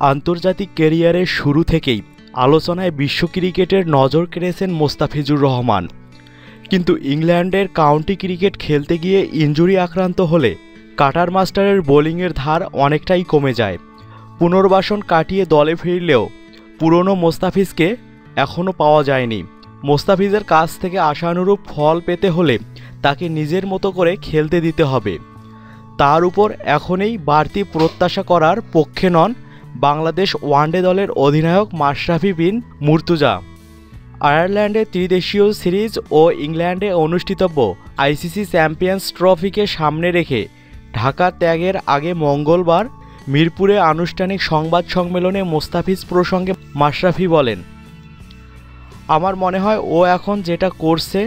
আন্তর্জাতিক ক্যারিয়ারের শুরু থেকেই আলোচনায় বিশ্ব ক্রিকেটের নজর কেড়েছেন মোস্তাফিজুর রহমান। কিন্তু ইংল্যান্ডের কাউন্টি ক্রিকেট খেলতে গিয়ে ইনজুরি আক্রান্ত হলে কাটার মাস্টারের বোলিংয়ের ধার অনেকটাই কমে যায়। পুনর্বাসন কাটিয়ে দলে ফিরলেও পুরনো মোস্তাফিজকে এখনও পাওয়া যায়নি। মোস্তাফিজের কাছ থেকে আশানুরূপ ফল পেতে হলে তাকে নিজের মতো করে খেলতে দিতে হবে। তার উপর এখনই বাড়তি প্রত্যাশা করার পক্ষে নন বাংলাদেশ ওয়ানডে দলের অধিনায়ক মাশরাফি বিন মুর্তুজা। আয়ারল্যান্ডে ত্রিদেশীয় সিরিজ ও ইংল্যান্ডে অনুষ্ঠিতব্য আইসিসি চ্যাম্পিয়ন্স ট্রফিকে সামনে রেখে ঢাকা ত্যাগের আগে মঙ্গলবার মিরপুরে আনুষ্ঠানিক সংবাদ সম্মেলনে মোস্তাফিজ প্রসঙ্গে মাশরাফি বলেন, আমার মনে হয় ও এখন যেটা করছে,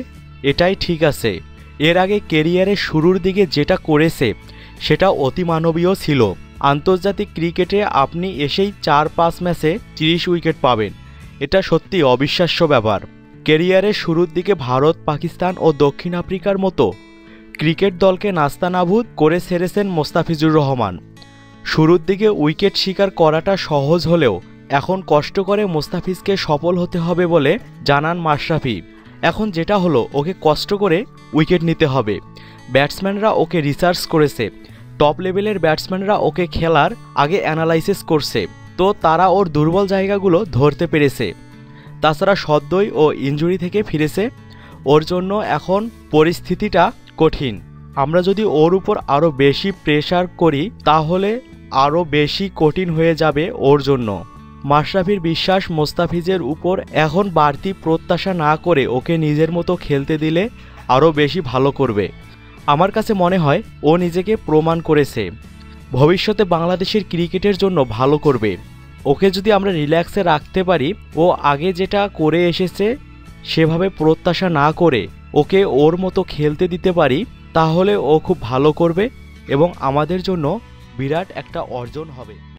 এটাই ঠিক আছে। এর আগে কেরিয়ারের শুরুর দিকে যেটা করেছে, সেটা অতিমানবীয় ছিল। আন্তর্জাতিক ক্রিকেটে আপনি এসেই চার পাঁচ ম্যাচে তিরিশ উইকেট পাবেন। এটা সত্যি অবিশ্বাস্য ব্যাপার। কেরিয়ারের শুরুর দিকে ভারত, পাকিস্তান ও দক্ষিণ আফ্রিকার মতো ক্রিকেট দলকে নাস্তানাবুদ করে সেরেছেন মোস্তাফিজুর রহমান। শুরুর দিকে উইকেট শিকার করাটা সহজ হলেও এখন কষ্ট করে মোস্তাফিজকে সফল হতে হবে বলে জানান মাশরাফি। এখন যেটা হলো, ওকে কষ্ট করে উইকেট নিতে হবে। ব্যাটসম্যানরা ওকে রিসার্চ করেছে। টপ লেভেলের ব্যাটসম্যানরা ওকে খেলার আগে অ্যানালাইসিস করছে। তো তারা ওর দুর্বল জায়গাগুলো ধরতে পেরেছে। তাছাড়া সদ্যই ও ইঞ্জুরি থেকে ফিরেছে। ওর জন্য এখন পরিস্থিতিটা কঠিন। আমরা যদি ওর উপর আরও বেশি প্রেশার করি, তাহলে আরও বেশি কঠিন হয়ে যাবে ওর জন্য। মাশরাফির বিশ্বাস মোস্তাফিজের উপর এখন বাড়তি প্রত্যাশা না করে ওকে নিজের মতো খেলতে দিলে আরও বেশি ভালো করবে। আমার কাছে মনে হয় ও নিজেকে প্রমাণ করেছে। ভবিষ্যতে বাংলাদেশের ক্রিকেটের জন্য ভালো করবে। ওকে যদি আমরা রিল্যাক্সে রাখতে পারি, ও আগে যেটা করে এসেছে, সেভাবে প্রত্যাশা না করে ওকে ওর মতো খেলতে দিতে পারি, তাহলে ও খুব ভালো করবে এবং আমাদের জন্য বিরাট একটা অর্জন হবে।